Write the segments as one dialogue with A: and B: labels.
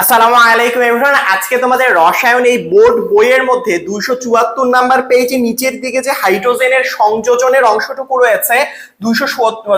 A: আসসালামু আলাইকুম এভরিওয়ান আজকে তোমাদের রসায়ন এই বোর্ড বইয়ের মধ্যে দুইশো চুয়াত্তর নাম্বার পেজে নিচের দিকে যে হাইড্রোজেনের সংযোজনের অংশটুকু রয়েছে, দুইশো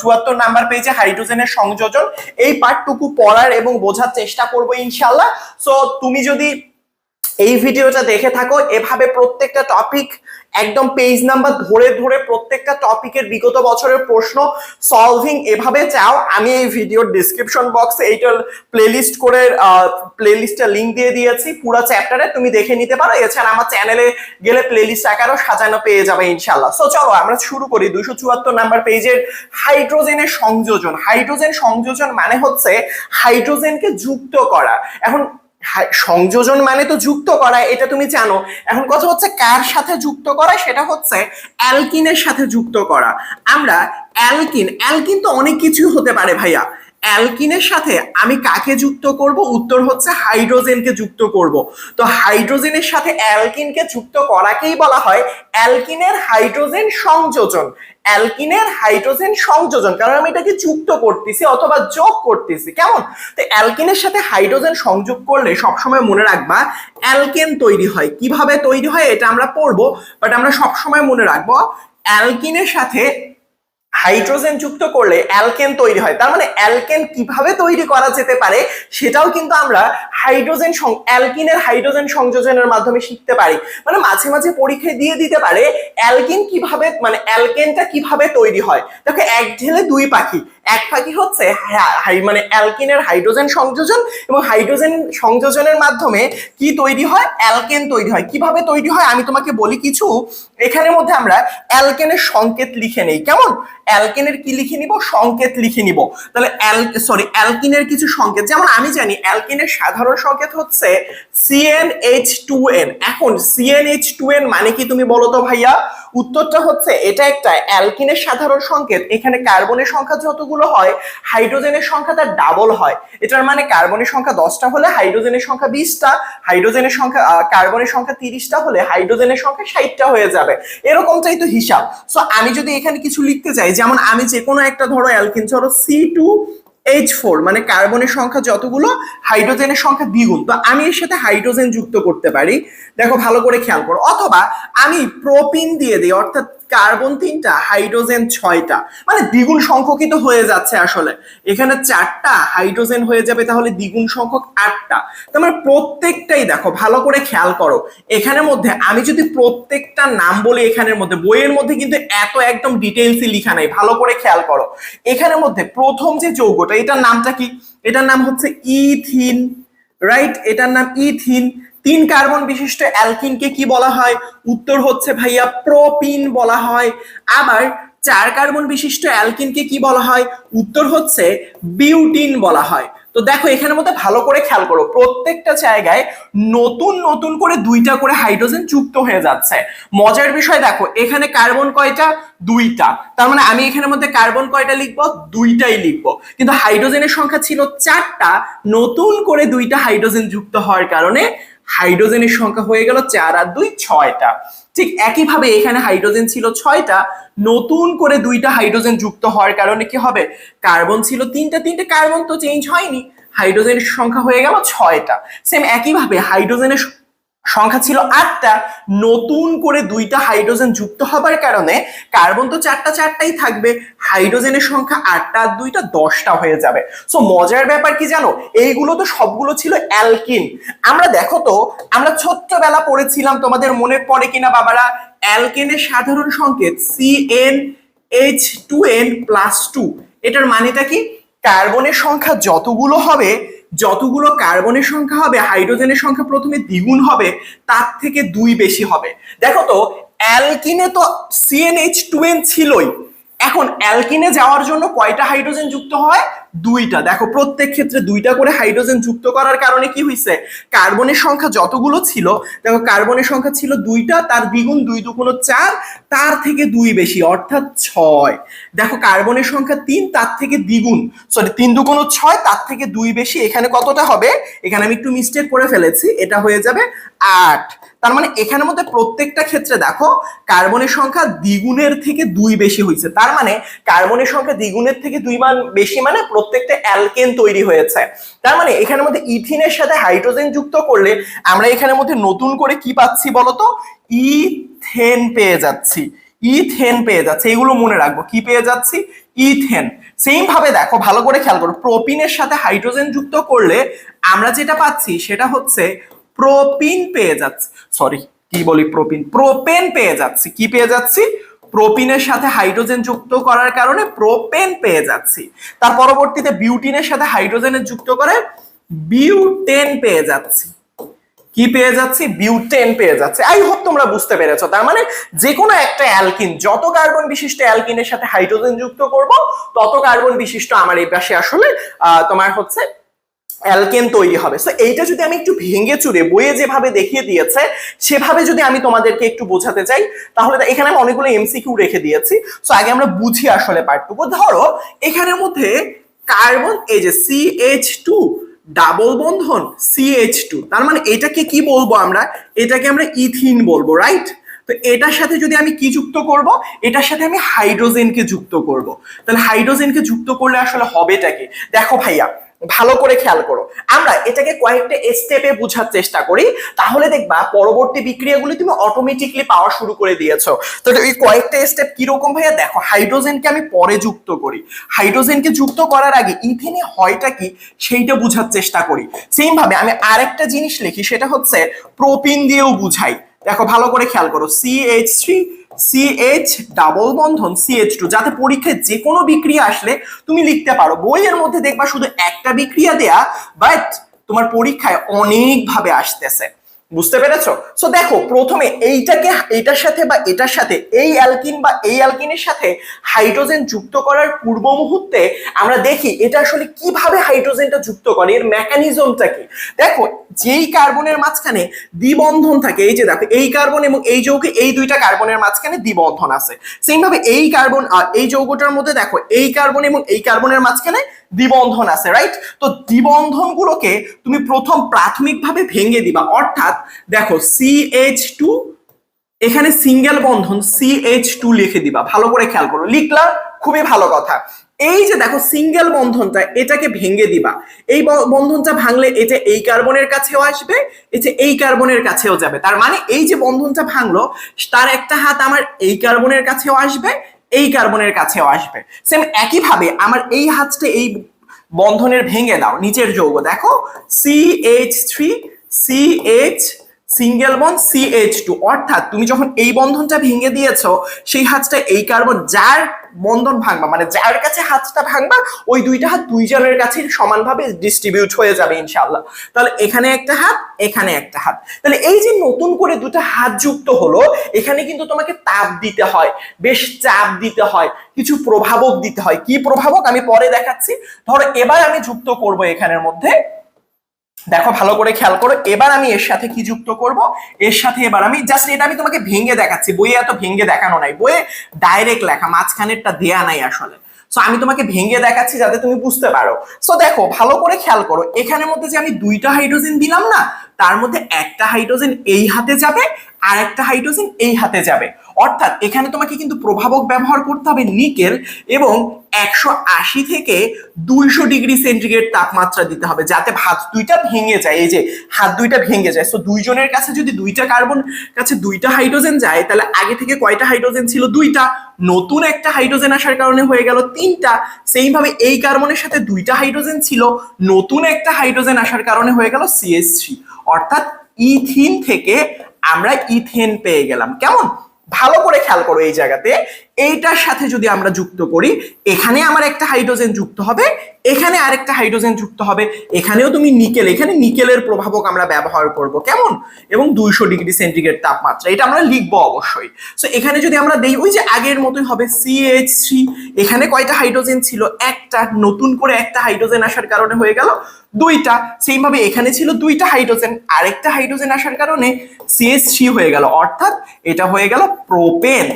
A: চুয়াত্তর নাম্বার পেজে হাইড্রোজেনের সংযোজন, এই পার্টটুকু পড়ার এবং বোঝার চেষ্টা করব ইনশাআল্লাহ। সো তুমি যদি এই ভিডিওটা দেখে থাকো। এভাবে প্রত্যেকটা টপিক একদম পেজ নাম্বার ধরে ধরে প্রত্যেকটা টপিকের বিগত বছরের প্রশ্ন সলভিং এভাবে চাও, আমি এই ভিডিওর ডিসক্রিপশন বক্সে এইটার প্লেলিস্ট করে প্লেলিস্টটা লিঙ্ক দিয়ে দিয়েছি। পুরো চ্যাপ্টারে তুমি দেখে নিতে পারো। এছাড়া আমার চ্যানেলে গেলে প্লেলিস্ট আকারও সাজানো পেয়ে যাবে ইনশাল্লাহ সো চলো আমরা শুরু করি। দুশো চুয়াত্তর নাম্বার পেজের হাইড্রোজেনের সংযোজন। হাইড্রোজেন সংযোজন মানে হচ্ছে হাইড্রোজেনকে যুক্ত করা। এখন সংযোজন মানে তো যুক্ত করা, এটা তুমি জানো। এখন কথা হচ্ছে কার সাথে যুক্ত করা, সেটা হচ্ছে অ্যালকিনের সাথে যুক্ত করা। আমরা অ্যালকিন অ্যালকিন তো অনেক কিছু হতে পারে ভাইয়া। অ্যালকিনের সাথে আমি কাকে যুক্ত করব? উত্তর হচ্ছে হাইড্রোজেনকে যুক্ত করব। তো হাইড্রোজেনের সাথে অ্যালকিনকে যুক্ত করাকেই বলা হয় অ্যালকিনের হাইড্রোজেন সংযোজন। অ্যালকিনের হাইড্রোজেন সংযোজন, কারণ আমি এটাকে যুক্ত করতেছি অথবা যোগ করতেছি। কেমন? তো অ্যালকিনের সাথে হাইড্রোজেন সংযোগ করলে সবসময় মনে রাখবা অ্যালকেন তৈরি হয়। কীভাবে তৈরি হয়? এটা আমরা পড়ব, বাট আমরা সবসময় মনে রাখব অ্যালকিনের সাথে হাইড্রোজেন যুক্ত করলে অ্যালকেন তৈরি হয়। তার মানে অ্যালকেন কীভাবে তৈরি করা যেতে পারে সেটাও কিন্তু আমরা হাইড্রোজেন অ্যালকিনের হাইড্রোজেন সংযোজনের মাধ্যমে শিখতে পারি। মানে মাঝে মাঝে পরীক্ষায় দিয়ে দিতে পারে অ্যালকিন কীভাবে মানে অ্যালকেনটা কীভাবে তৈরি হয়। দেখো এক ঢেলে দুই পাখি। এক ফাঁকি হচ্ছে হা- মানে অ্যালকিনের হাইড্রোজেন সংযোজন এবং হাইড্রোজেন সংযোজনের মাধ্যমে কি তৈরি হয়? অ্যালকেন তৈরি হয়। কীভাবে তৈরি হয়? আমি তোমাকে বলি কিছু। এখানের মধ্যে আমরা অ্যালকেনের সংকেত লিখে নেই। কেমন? অ্যালকেনের কি লিখে নিব? সংকেত লিখে নিব। তাহলে সরি অ্যালকিনের কিছু সংকেত। যেমন আমি জানি অ্যালকিনের সাধারণ সংকেত হচ্ছে সিএনএইচ টু এন এখন সিএনএইচ টু এন মানে কি তুমি বলো তো ভাইয়া? উত্তরটা হচ্ছে, এটা একটা অ্যালকিনের সাধারণ সংকেত। এখানে কার্বনের সংখ্যা যতগুলো হয়, হাইড্রোজেনের সংখ্যা তার ডাবল হয়। এটার মানে কার্বনের সংখ্যা দশটা হলে হাইড্রোজেনের সংখ্যা বিশটা, হাইড্রোজেনের সংখ্যা কার্বনের সংখ্যা তিরিশটা হলে হাইড্রোজেনের সংখ্যা ষাটটা হয়ে যাবে। এরকমটাই তো হিসাব। সো আমি যদি এখানে কিছু লিখতে চাই, যেমন আমি যে কোনো একটা, ধরো, অ্যালকিন, ধরো সি টু এইচ ফোর মানে কার্বনের সংখ্যা যতগুলো, হাইড্রোজেনের সংখ্যা দ্বিগুণ। তো আমি এর সাথে হাইড্রোজেন যুক্ত করতে পারি। দেখো ভালো করে খেয়াল করো। অথবা আমি প্রোপিন দিয়ে দিই, অর্থাৎ কার্বন তিনটা, হাইড্রোজেন ছয়টা। মানে দ্বিগুণ সংখ্যকিত হয়ে যাচ্ছে আসলে। এখানে চারটা, হাইড্রোজেন হয়ে যাবে তাহলে দ্বিগুণ সংখ্যক আটটা। তার মানে প্রত্যেকটাই দেখো, ভালো করে খেয়াল করো। এখানের মধ্যে, আমি যদি প্রত্যেকটা নাম বলি এখানের মধ্যে, বইয়ের মধ্যে কিন্তু এত একদম ডিটেলসই লিখা নাই, ভালো করে খেয়াল করো। এখানের মধ্যে প্রথম যে যৌগটা, এটার নামটা কি? এটার নাম হচ্ছে ইথিন, রাইট? এটার নাম ইথিন। তিন কার্বন বিশিষ্ট অ্যালকিনকে কি বলা হয়? উত্তর হচ্ছে ভাইয়া প্রোপিন বলা হয়। আবার চার কার্বন বিশিষ্ট অ্যালকিনকে কি বলা হয়? উত্তর হচ্ছে বিউটিন বলা হয়। তো দেখো, এখানের মধ্যে ভালো করে খেয়াল করো, প্রত্যেকটা জায়গায় নতুন নতুন করে দুইটা করে হাইড্রোজেন যুক্ত হয়ে যাচ্ছে। মজার বিষয় দেখো, এখানে কার্বন কয়টা? দুইটা। তার মানে আমি এখানের মধ্যে কার্বন কয়টা লিখব? দুইটাই লিখব। কিন্তু হাইড্রোজেনের সংখ্যা ছিল চারটা, নতুন করে দুইটা হাইড্রোজেন যুক্ত হওয়ার কারণে হাইড্রোজেনের সংখ্যা হয়ে গেল চার আর দুই ছয়টা। ঠিক একইভাবে এখানে হাইড্রোজেন ছিল ছয়টা, নতুন করে দুইটা হাইড্রোজেন যুক্ত হওয়ার কারণে কি হবে? কার্বন ছিল তিনটা, তিনটে কার্বন তো চেঞ্জ হয়নি, হাইড্রোজেনের সংখ্যা হয়ে গেল ছয়টা। সেম একইভাবে হাইড্রোজেনের সংখ্যা ছিল আটটা, নতুন করে দুইটা হাইড্রোজেন যুক্ত হবার কারণে কার্বন তো চারটা চারটাই থাকবে, হাইড্রোজেনের সংখ্যা আটটা আর দুইটা দশটা হয়ে যাবে। সো মজার ব্যাপার কি জানো? এইগুলো তো সবগুলো ছিল অ্যালকিন। আমরা দেখো তো, আমরা ছোট্টবেলা পড়েছিলাম তোমাদের মনে পড়ে কিনা বাবারা, অ্যালকেনের সাধারণ সংকেত C n H two n plus two এটার মানেটা কি? কার্বনের সংখ্যা যতগুলো হবে যতগুলো কার্বনের সংখ্যা হবে, হাইড্রোজেনের সংখ্যা প্রথমে দ্বিগুণ হবে, তার থেকে দুই বেশি হবে। দেখো তো, অ্যালকিনে তো সিএনএইচ টু এন ছিলই। এখন অ্যালকিনে যাওয়ার জন্য কয়টা হাইড্রোজেন যুক্ত হয়? দুইটা। দেখো, প্রত্যেক ক্ষেত্রে দুইটা করে হাইড্রোজেন যুক্ত করার কারণে কি হয়েছে কার্বনের সংখ্যা যতগুলো ছিল, দেখো, কার্বনের সংখ্যা ছিল দুইটা, তার দ্বিগুণ দুই দুগুণ চার, তার থেকে দুই বেশি, অর্থাৎ ছয়। দেখো, কার্বনের সংখ্যা তিন, তার থেকে দ্বিগুণ সরি তিন দুগুণ ছয়, তার থেকে দুই বেশি, এখানে কতটা হবে? এখানে আমি একটু মিস্টেক করে ফেলেছি, এটা হয়ে যাবে আট। তার মানে এখানের মধ্যে প্রত্যেকটা ক্ষেত্রে দেখো, কার্বনের সংখ্যা দ্বিগুণের থেকে দুই বেশি হয়েছে তার মানে কার্বনের সংখ্যা দ্বিগুণের থেকে দুই মান বেশি মানে প্রত্যেকটা অ্যালকেন তৈরি হয়েছে। তার মানে এখানের মধ্যে ইথিনের সাথে হাইড্রোজেন যুক্ত করলে আমরা এখানের মধ্যে নতুন করে কি পাচ্ছি বলতো? ইথেন পেয়ে যাচ্ছি। ইথেন পেয়ে যাচ্ছে। এগুলো মনে রাখব। কি পেয়ে যাচ্ছি? ইথেন। সেম ভাবে দেখো, ভালো করে খেয়াল করো। প্রোপিনের সাথে হাইড্রোজেন যুক্ত করলে আমরা যেটা পাচ্ছি সেটা হচ্ছে প্রোপিন পেয়ে যাচ্ছে। সরি কি বলি প্রোপিন? প্রোপেন পেয়ে যাচ্ছি। কি পেয়ে যাচ্ছি? প্রোপিনের সাথে হাইড্রোজেন যুক্ত করার কারণে প্রোপেন পেয়ে যাচ্ছি। তার পরবর্তীতে বিউটিনের সাথে হাইড্রোজেনের যুক্ত করে বিউটেন পেয়ে যাচ্ছি। কি পেয়ে যাচ্ছি? বিউটেন পেয়ে যাচ্ছে। আই হোপ তোমরা বুঝতে পেরেছ। তার মানে যে কোনো একটা অ্যালকিন, যত কার্বন বিশিষ্ট অ্যালকিনের সাথে হাইড্রোজেন যুক্ত করব, তত কার্বন বিশিষ্ট আমার এই পাশে আসলে তোমার হচ্ছে অ্যালকেন তৈরি হবে। সো এইটা যদি আমি একটু ভেঙে চুরে বইয়ে যেভাবে দেখিয়ে দিয়েছে, সেভাবে যদি আমি তোমাদেরকে একটু বোঝাতে চাই, তাহলে এখানে আমি অনেকগুলো এমসিকিউ রেখে দিয়েছি। সো আগে আমরা বুঝি আসলে পার্টটুকু ধরো, এখানের মধ্যে কার্বন, এই যে সি এইচ টু ডাবল বন্ধন সিএইচ টু তার মানে এটাকে কি বলব আমরা? এটাকে আমরা ইথিন বলব রাইট তো এটার সাথে যদি আমি কি যুক্ত করব? এটার সাথে আমি হাইড্রোজেনকে যুক্ত করব। তাহলে হাইড্রোজেনকে যুক্ত করলে আসলে হবেটা কি? দেখো ভাইয়া ভালো করে খেয়াল করো। আমরা এটাকে কয়েকটা স্টেপে বোঝার চেষ্টা করি, তাহলে দেখবা পরবর্তী বিক্রিয়াগুলি তুমি অটোমেটিকলি পাওয়া শুরু করে দিয়েছ। তো এই কয়েকটা স্টেপ কীরকম ভাইয়া? দেখো হাইড্রোজেনকে আমি পরে যুক্ত করি। হাইড্রোজেনকে যুক্ত করার আগে ইথেনে হয়টা কি? সেইটা বোঝার চেষ্টা করি। সেম ভাবে আমি আরেকটা জিনিস লিখি, সেটা হচ্ছে প্রোপিন দিয়েও বুঝাই। দেখো, ভালো করে খেয়াল করো C H three CH double বন্ধন সিএইচ টু যাতে পরীক্ষায় যে কোনো বিক্রিয়া আসলে তুমি লিখতে পারো। বইয়ের মধ্যে দেখবা শুধু একটা বিক্রিয়া দেয়া বাট তোমার পরীক্ষায় অনেকভাবে আসতেছে। বুঝতে পেরেছ? সো দেখো, প্রথমে এইটাকে, এইটার সাথে বা এটার সাথে, এই অ্যালকিন বা এই অ্যালকিনের সাথে হাইড্রোজেন যুক্ত করার পূর্ব মুহূর্তে আমরা দেখি এটা আসলে কীভাবে হাইড্রোজেনটা যুক্ত করে, এর মেকানিজমটা কি? দেখো, যেই কার্বনের মাঝখানে দ্বিবন্ধন থাকে, এই যে দেখো, এই কার্বন এবং এই যৌগে এই দুইটা কার্বনের মাঝখানে দ্বিবন্ধন আছে। সেইভাবে এই কার্বন আর এই যৌগটার মধ্যে দেখো, এই কার্বন এবং এই কার্বনের মাঝখানে দ্বিবন্ধন আছে রাইট তো দ্বিবন্ধন গুলোকে তুমি প্রথম প্রাথমিকভাবে ভেঙে দিবা। অর্থাৎ দেখো সি এইচ টু এখানে সিঙ্গেল বন্ধন সি এইচ টু লিখে দিবা। ভালো করে খেয়াল করো। লিখলা, খুবই ভালো কথা। এই যে দেখো সিঙ্গেল বন্ধনটা, এটাকে ভেঙে দিবা। এই বন্ধনটা ভাঙলে এটা এই কার্বনের কাছেও আসবে এটা এই কার্বনের কাছেও যাবে। তার মানে এই যে বন্ধনটা ভাঙলো, তার একটা হাত আমার এই কার্বনের কাছেও আসবে এই কার্বনের কাছে আসবে। সেম একইভাবে আমার এই হাতটা এই বন্ধনের ভেঙে দাও, নিচের যৌগ। দেখো C H three C H single bond C H two অর্থাৎ তুমি যখন এই বন্ধনটা ভেঙে দিয়েছ, সেই হাতটা এই কার্বন যার বন্ধন ভাঙবা মানে যার কাছে হাতটা ভাঙবা, ওই দুইটা হাত দুইজনের কাছে সমানভাবে ডিস্ট্রিবিউট হয়ে যাবে ইনশাআল্লাহ। তাহলে এখানে একটা হাত, এখানে একটা হাত। তাহলে এই যে নতুন করে দুটো হাত যুক্ত হলো, এখানে কিন্তু তোমাকে তাপ দিতে হয়, বেশ চাপ দিতে হয়, কিছু প্রভাবক দিতে হয়। কি প্রভাবক? আমি পরে দেখাচ্ছি। ধরো এবার আমি যুক্ত করব এখানের মধ্যে। দেখো, ভালো করে খেয়াল করো, এবার আমি এর সাথে কি যুক্ত করব? এর সাথে এবার আমি জাস্ট এটা আমি তোমাকে ভেঙে দেখাচ্ছি, বইয়ে এত ভেঙে দেখানো নাই, বইয়ে ডাইরেক্ট লেখা, মাঝখানেরটা দেয়া নাই আসলে। সো আমি তোমাকে ভেঙে দেখাচ্ছি যাতে তুমি বুঝতে পারো। সো দেখো, ভালো করে খেয়াল করো, এখানের মধ্যে যে আমি দুইটা হাইড্রোজেন দিলাম না, তার মধ্যে একটা হাইড্রোজেন এই হাতে যাবে, আর একটা হাইড্রোজেন এই হাতে যাবে। অর্থাৎ এখানে তোমাকে কিন্তু প্রভাবক ব্যবহার করতে হবে নিকেল এবং একশো আশি থেকে দুইশো ডিগ্রি সেন্টিগ্রেড তাপমাত্রা দিতে হবে যাতে হাত দুইটা ভেঙে যায়। এই যে হাত দুইটা ভেঙে যায়। সো দুইজনের কাছে যদি দুইটা কার্বন, কাছে দুইটা হাইড্রোজেন যায়, তাহলে আগে থেকে কয়টা হাইড্রোজেন ছিল? দুইটা। নতুন একটা হাইড্রোজেন আসার কারণে হয়ে গেল তিনটা। সেইভাবে এই কার্বনের সাথে দুইটা হাইড্রোজেন ছিল, নতুন একটা হাইড্রোজেন আসার কারণে হয়ে গেল সিএস থ্রি। অর্থাৎ ইথিন থেকে আমরা ইথেন পেয়ে গেলাম। কেমন? ভালো করে খেয়াল করো এই জায়গাতে। এইটার সাথে যদি আমরা যুক্ত করি, এখানে আমার একটা হাইড্রোজেন যুক্ত হবে, এখানে আরেকটা হাইড্রোজেন যুক্ত হবে, এখানেও তুমি নিকেল এখানে নিকেলের প্রভাবক আমরা ব্যবহার করব। কেমন? এবং দুইশো ডিগ্রি সেন্টিগ্রেড তাপমাত্রা, এটা আমরা লিখব অবশ্যই। সো এখানে যদি আমরা দেখি ওই যে আগের মতোই হবে সিএইচ থ্রি এখানে কয়টা হাইড্রোজেন ছিল? একটা, নতুন করে একটা হাইড্রোজেন আসার কারণে হয়ে গেল দুইটা। সেইভাবে এখানে ছিল দুইটা হাইড্রোজেন আরেকটা হাইড্রোজেন আসার কারণে সিএইচ থ্রি হয়ে গেল। অর্থাৎ, এটা হয়ে গেল প্রোপেন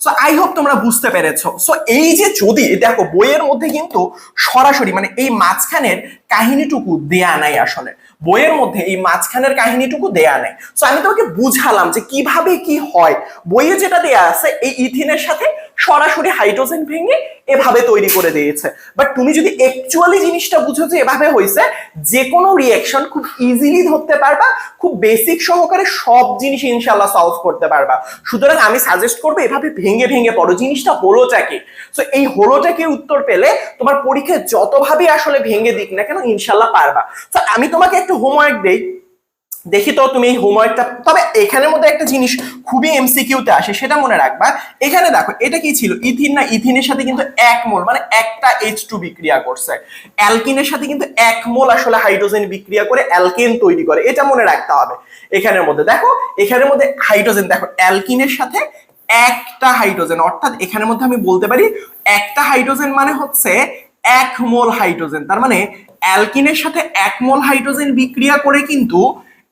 A: সো আই হোপ তোমরা বুঝতে পেরেছ। সো এই যে যদি, দেখো, বইয়ের মধ্যে কিন্তু সরাসরি মানে এই মাঝখানের কাহিনীটুকু দেয়া নাই আসলে। বইয়ের মধ্যে এই মাঝখানের কাহিনীটুকু দেয়া নাই। সো আমি তোমাকে বুঝালাম যে কীভাবে কি হয়। বইয়ে যেটা দেয়া আছে, এই ইথিনের সাথে সরাসরি হাইড্রোজেন ভেঙে এভাবে তৈরি করে দিয়েছে। বাট তুমি যদি অ্যাকচুয়ালি জিনিসটা বুঝো যে এভাবে হয়েছে যে কোনো রিয়াকশন খুব ইজিলি ধরতে পারবা, খুব বেসিক সহকারে সব জিনিস ইনশাল্লাহ সলভ করতে পারবা। সুতরাং আমি সাজেস্ট করব এভাবে ভেঙে ভেঙে পড়ো। জিনিসটা হলোটা কি? সো এই হলোটা কি উত্তর পেলে তোমার পরীক্ষায় যতভাবে আসলে ভেঙে দিক না কেন ইনশাল্লাহ পারবা। তো আমি তোমাকে একটা হোমওয়ার্ক দেই। দেখি তো তুমি হোমওয়ার্কটা তবে এখানের মধ্যে একটা জিনিস খুবই এমসিকিউতে আসে, সেটা মনে রাখবা। এখানে দেখো, এটা কি ছিল? ইথিন না, ইথিনের সাথে কিন্তু এক মোল মানে একটা এইচ টু বিক্রিয়া করছে। অ্যালকিনের সাথে কিন্তু এক মোল আসলে হাইড্রোজেন বিক্রিয়া করে অ্যালকেন তৈরি করে, এটা মনে রাখতে হবে এখানের মধ্যে। দেখো, এখানের মধ্যে হাইড্রোজেন, দেখো, অ্যালকিনের সাথে একটা হাইড্রোজেন, অর্থাৎ এখানের মধ্যে আমি বলতে পারি একটা হাইড্রোজেন মানে হচ্ছে এক মোল হাইড্রোজেন। তার মানে অ্যালকিনের সাথে এক মোল হাইড্রোজেন বিক্রিয়া করে কিন্তু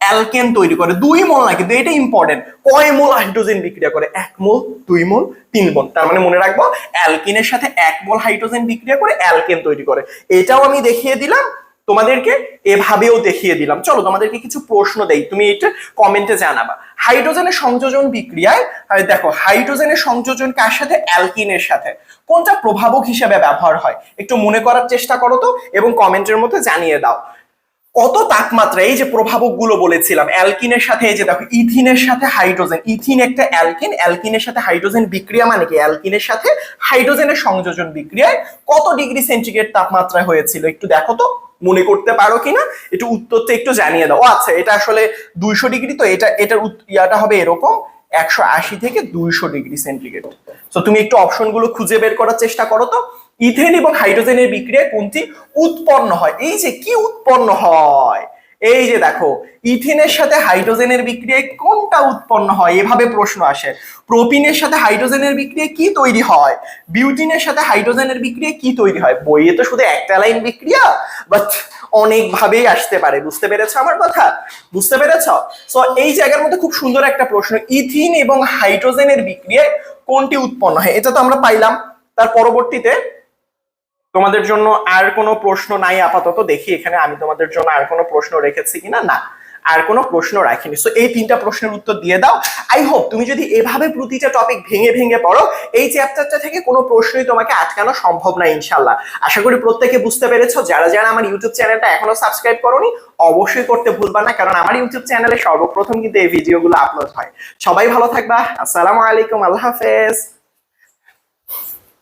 A: অ্যালকেন তৈরি করে, দুই মোল না, কিন্তু এটা ইম্পর্টেন্ট কয় মোল হাইড্রোজেন বিক্রিয়া করে? এক মোল, দুই মোল, তিন মোল। তার মানে মনে রাখব অ্যালকিনের সাথে এক মোল হাইড্রোজেন বিক্রিয়া করে অ্যালকেন তৈরি করে। এটাও আমি দেখিয়ে দিলাম, তোমাদেরকে এভাবেও দেখিয়ে দিলাম। চলো, তোমাদেরকে কিছু প্রশ্ন দেই, তুমি এটা কমেন্টে জানাবা। হাইড্রোজেনের সংযোজন বিক্রিয়ায় দেখো হাইড্রোজেনের সংযোজন কার সাথে? অ্যালকিনের সাথে। কোনটা প্রভাবক হিসেবে ব্যবহার হয়? একটু মনে করার চেষ্টা করো তো, এবং কমেন্টের মধ্যে জানিয়ে দাও। কত তাপমাত্রা, এই যে প্রভাবকগুলো বলেছিলাম, অ্যালকিনের সাথে এই যে দেখো, ইথিনের সাথে হাইড্রোজেন, ইথিন একটা অ্যালকিন, অ্যালকিনের সাথে হাইড্রোজেন বিক্রিয়া মানে কি? অ্যালকিনের সাথে হাইড্রোজেনের সংযোজন বিক্রিয়ায় কত ডিগ্রি সেন্টিগ্রেড তাপমাত্রায় হয়েছিল? একটু দেখো তো, মনে করতে পারো কিনা? একটু উত্তরটা একটু জানিয়ে দাও। আচ্ছা এটা আসলে দুইশো ডিগ্রি তো, এটা, এটার ইয়াটা হবে এরকম, একশো আশি থেকে দুইশো ডিগ্রি সেন্টিগ্রেড। তো তুমি একটু অপশনগুলো খুঁজে বের করার চেষ্টা করো তো। ইথেন এবং হাইড্রোজেনের বিক্রিয়ায় কোনটি উৎপন্ন হয়? এই যে কি উৎপন্ন হয়? এই যে দেখো, ইথিনের সাথে হাইড্রোজেনের বিক্রিয়ায় কোনটা উৎপন্ন হয়? এভাবে প্রশ্ন আসে। প্রোপিনের সাথে হাইড্রোজেনের বিক্রিয়ায় কি তৈরি হয়? বিউটিনের সাথে হাইড্রোজেনের বিক্রিয়ায় কি তৈরি হয়? বইয়ে তো শুধু একটা লাইন বিক্রিয়া বাট অনেক ভাবেই আসতে পারে। বুঝতে পেরেছ আমার কথা? বুঝতে পেরেছ? সো এই জায়গার মধ্যে খুব সুন্দর একটা প্রশ্ন, ইথিন এবং হাইড্রোজেনের বিক্রিয়ায় কোনটি উৎপন্ন হয়? এটা তো আমরা পাইলাম। তার পরবর্তীতে তোমাদের জন্য আর কোনো প্রশ্ন নাই আপাতত। দেখি এখানে আমি তোমাদের জন্য আর কোনো প্রশ্ন রেখেছি কিনা? না, আর কোনো প্রশ্ন রাখিনি। সো এই তিনটা প্রশ্নের উত্তর দিয়ে দাও। আই হোপ তুমি যদি এভাবে প্রতিটা টপিক ভেঙে ভেঙে পড়ো, এই চ্যাপ্টারটা থেকে কোনো প্রশ্নই তোমাকে আটকানো সম্ভব না ইনশাল্লাহ আশা করি প্রত্যেকে বুঝতে পেরেছ। যারা যারা আমার ইউটিউব চ্যানেলটা এখনও সাবস্ক্রাইব করোনি, অবশ্যই করতে ভুলবা না, কারণ আমার ইউটিউব চ্যানেলে সর্বপ্রথম কিন্তু এই ভিডিওগুলো আপলোড হয়। সবাই ভালো থাকবা। আসসালামু আলাইকুম। আল্লাহ হাফেজ।